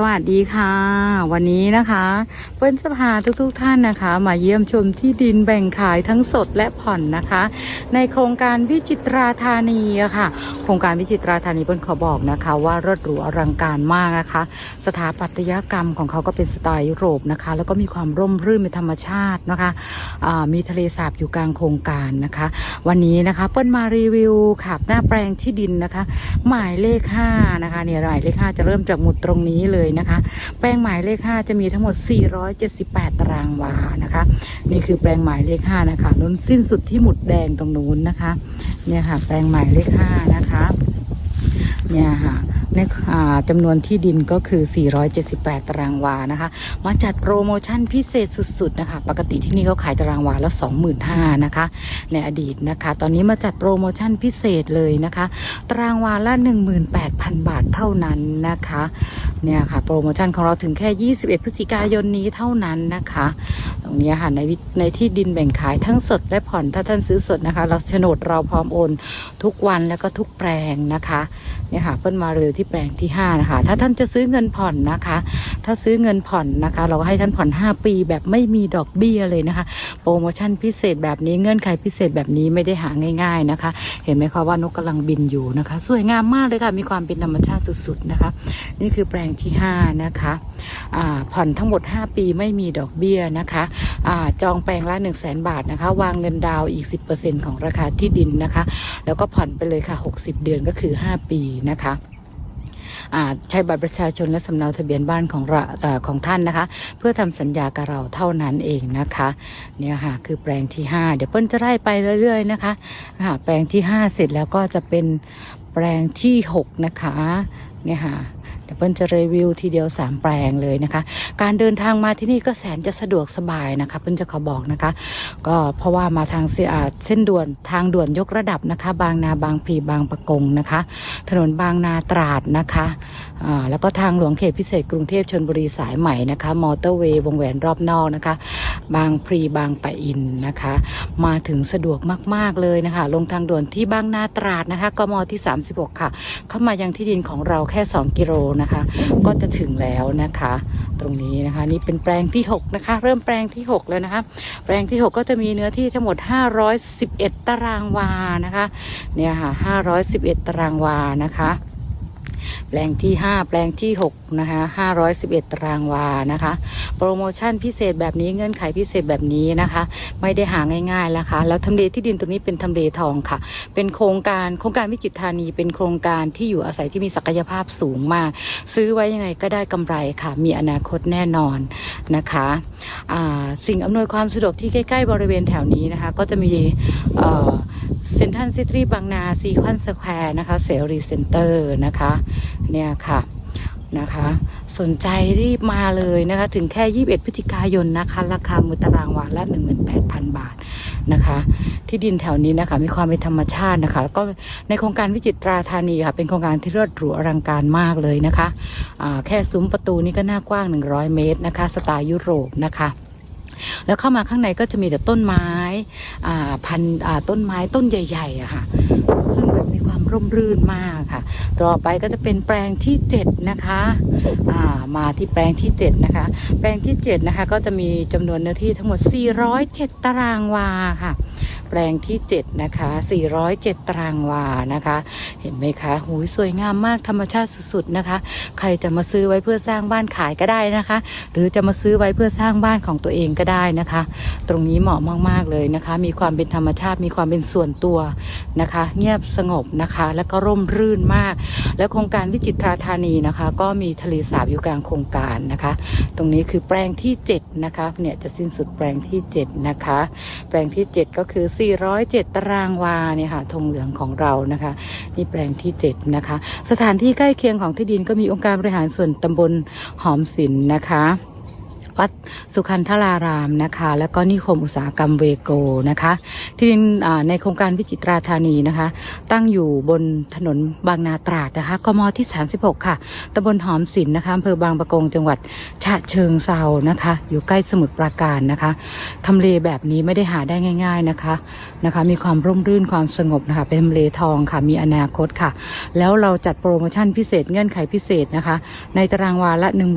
สวัสดีค่ะ วันนี้นะคะเปิ้ลจะพาทุกๆทท่านนะคะ มาเยี่ยมชมที่ดินแบ่งขายทั้งสดและผ่อนนะคะ ในโครงการวิจิตราธานีอะค่ะ โครงการวิจิตราธานีเปิ้ลขอบอกนะคะ ว่ารถหรูอลังการมากนะคะ สถาปัตยกรรมของเขาก็เป็นสไตล์ยุโรปนะคะ แล้วก็มีความร่มรื่นเป็นธรรมชาตินะคะมีทะเลสาบอยู่กลางโครงการนะคะ วันนี้นะคะเปิ้ลมารีวิวขับหน้าแปลงที่ดินนะคะ หมายเลข5นะคะเนี่ยหมายเลข5จะเริ่มจากหมุดตรงนี้เลยนะคะ แปลงหมายเลข 5 จะมีทั้งหมด 478 ตารางวานะคะ นี่คือแปลงหมายเลข 5 นะคะนู้นสิ้นสุดที่หมุดแดงตรงนู้นนะคะ เนี่ยค่ะ แปลงหมายเลข 5 นะคะเนี่ยค่ะในจำนวนที่ดินก็คือ 478 ตารางวานะคะ มาจัดโปรโมชั่นพิเศษสุด ๆ นะคะ ปกติที่นี่เขาขายตารางวาละ 25,000นะคะ ในอดีตนะคะ ตอนนี้มาจัดโปรโมชั่นพิเศษเลยนะคะ ตารางวาละ 18,000 บาทเท่านั้นนะคะ เนี่ยค่ะ โปรโมชั่นของเราถึงแค่ 21 พฤศจิกายนนี้เท่านั้นนะคะ ตรงนี้ค่ะในในที่ดินแบ่งขายทั้งสดและผ่อนถ้าท่านซื้อสดนะคะ เราโฉนดเราพร้อมโอนทุกวันแล้วก็ทุกแปลงนะคะเนี่ยค่ะเพิ่นมาเร็วที่แปลงที่ 5 นะคะ ถ้าท่านจะซื้อเงินผ่อนนะคะ ถ้าซื้อเงินผ่อนนะคะ เราก็ให้ท่านผ่อน 5 ปีแบบไม่มีดอกเบี้ยเลยนะคะ โปรโมชั่นพิเศษแบบนี้เงื่อนไขพิเศษแบบนี้ไม่ได้หาง่าย ๆนะคะ เห็นไหมคะว่านกกำลังบินอยู่นะคะ สวยงามมากเลยค่ะมีความเป็นธรรมชาติสุดๆนะคะ นี่คือแปลงงที่ 5 นะคะผ่อนทั้งหมด 5 ปีไม่มีดอกเบี้ยนะคะอจองแปลงละ 1 0 0 0 0แบาทนะคะ วางเงินดาวน์อีก 10%ของราคาที่ดินนะคะ แล้วก็ผ่อนไปเลยค่ะ 60 เดือนก็คือ 5 ปีนะคะใช้บัตรประชาชนและสำเนาทะเบียนบ้านของอของท่านนะคะ เพื่อทำสัญญากับเราเท่านั้นเองนะคะเนี่ยค่ะคือแปลงที่ 5 เดี๋ยวเปิ้ลจะไล่ไปเรื่อยๆนะคะค่ะแปลงที่ 5 เสร็จแล้วก็จะเป็นแปลงที่ 6 นะคะเนี่ยค่ะ เดี๋ยวเปิ้ลจะรีวิวทีเดียว 3 แปลงเลยนะคะ การเดินทางมาที่นี่ก็แสนจะสะดวกสบายนะคะเปิ้ลจะขอบอกนะคะ ก็เพราะว่ามาทางเส้นด่วนทางด่วนยกระดับนะคะ บางนาบางพลีบางปะกงนะคะ ถนนบางนาตราดนะคะแล้วก็ทางหลวงเขตพิเศษกรุงเทพชนบุรีสายใหม่นะคะ มอเตอร์เวย์วงแหวนรอบนอกนะคะ บางพลีบางปะอินนะคะ มาถึงสะดวกมาก ๆ เลยนะคะ ลงทางด่วนที่บางนาตราดนะคะกมที่ 36 ค่ะ เข้ามายังที่ดินของเราแค่ 2 กิโลนะคะ ก็จะถึงแล้วนะคะ ตรงนี้นะคะ นี่เป็นแปลงที่ 6 นะคะ เริ่มแปลงที่ 6 แล้วนะคะ แปลงที่ 6 ก็จะมีเนื้อที่ทั้งหมด 511 ตารางวานะคะ เนี่ยค่ะ 511 ตารางวานะคะ แปลงที่ 5 แปลงที่ 6 นะคะ 511 ตารางวานะคะ โปรโมชั่นพิเศษแบบนี้เงื่อนไขพิเศษแบบนี้นะคะ ไม่ได้หาง่ายๆนะคะ แล้วทำเลที่ดินตรงนี้เป็นทำเลทองค่ะ เป็นโครงการโครงการวิจิตรธานี เป็นโครงการที่อยู่อาศัยที่มีศักยภาพสูงมาก ซื้อไว้ยังไงก็ได้กำไรค่ะ มีอนาคตแน่นอนนะคะสิ่งอำนวยความสะดวกที่ใกล้ๆบริเวณแถวนี้นะคะ ก็จะมี เซ็นทรัลซิตี้บางนาซีคอนสแควร์นะคะเสรีเซ็นเตอร์นะคะเนี่ยค่ะนะคะ สนใจรีบมาเลยนะคะ ถึงแค่ 21 พฤศจิกายนนะคะ ราคามือตารางวาละ 18,000 บาทนะคะ ที่ดินแถวนี้นะคะ มีความเป็นธรรมชาตินะคะ แล้วก็ในโครงการวิจิตราธานีค่ะ เป็นโครงการที่รวดหรูอลังการมากเลยนะคะอ่าแค่ซุ้มประตูนี่ก็น่ากว้าง 100 เมตรนะคะ สไตล์ยุโรปนะคะแล้วเข้ามาข้างในก็จะมีแต่ต้นไม้ พันต้นไม้ต้นใหญ่ๆอะค่ะ ซึ่งแบบมีความร่มรื่นมากค่ะ ต่อไปก็จะเป็นแปลงที่ 7 นะคะอ่ามาที่แปลงที่ 7 นะคะ แปลงที่ 7 นะคะ ก็จะมีจำนวนเนื้อที่ทั้งหมด 407 ตารางวาค่ะ แปลงที่ 7 นะคะ 407 ตารางวานะคะ เห็นไหมคะหูยสวยงามมากธรรมชาติสุดๆนะคะ ใครจะมาซื้อไว้เพื่อสร้างบ้านขายก็ได้นะคะ หรือจะมาซื้อไว้เพื่อสร้างบ้านของตัวเองก็ได้นะคะ ตรงนี้เหมาะมากๆเลยนะคะ มีความเป็นธรรมชาติมีความเป็นส่วนตัวนะคะ เงียบสงบนะคะ แล้วก็ร่มรื่นมาก และโครงการวิจิตรธานีนะคะ ก็มีทะเลสาบอยู่กลางโครงการนะคะ ตรงนี้คือแปลงที่ 7 นะคะเนี่ยจะสิ้นสุดแปลงที่7นะคะ แปลงที่ 7 ก็คือ 407 ตารางวาเนี่ยค่ะธงเหลืองของเรานะคะนี่แปลงที่ 7 นะคะ สถานที่ใกล้เคียงของที่ดินก็มีองค์การบริหารส่วนตำบลหอมสินนะคะ วัดสุขันธารารามนะคะ แล้วก็นิคมอุตสาหกรรมเวโกนะคะ ที่ดินในโครงการวิจิตราธานีนะคะ ตั้งอยู่บนถนนบางนาตราดนะคะกมที่ 36 ค่ะตำบลหอมสินนะคะอำเภอบางปะกงจังหวัดฉะเชิงเซานะคะ อยู่ใกล้สมุทรปราการนะคะทำเลแบบนี้ไม่ได้หาได้ง่าย ๆนะคะนะคะ มีความร่มรื่นความสงบนะคะ เป็นทำเลทองค่ะมีอนาคตค่ะ แล้วเราจัดโปรโมชั่นพิเศษเงื่อนไขพิเศษนะคะ ในตารางวาละ1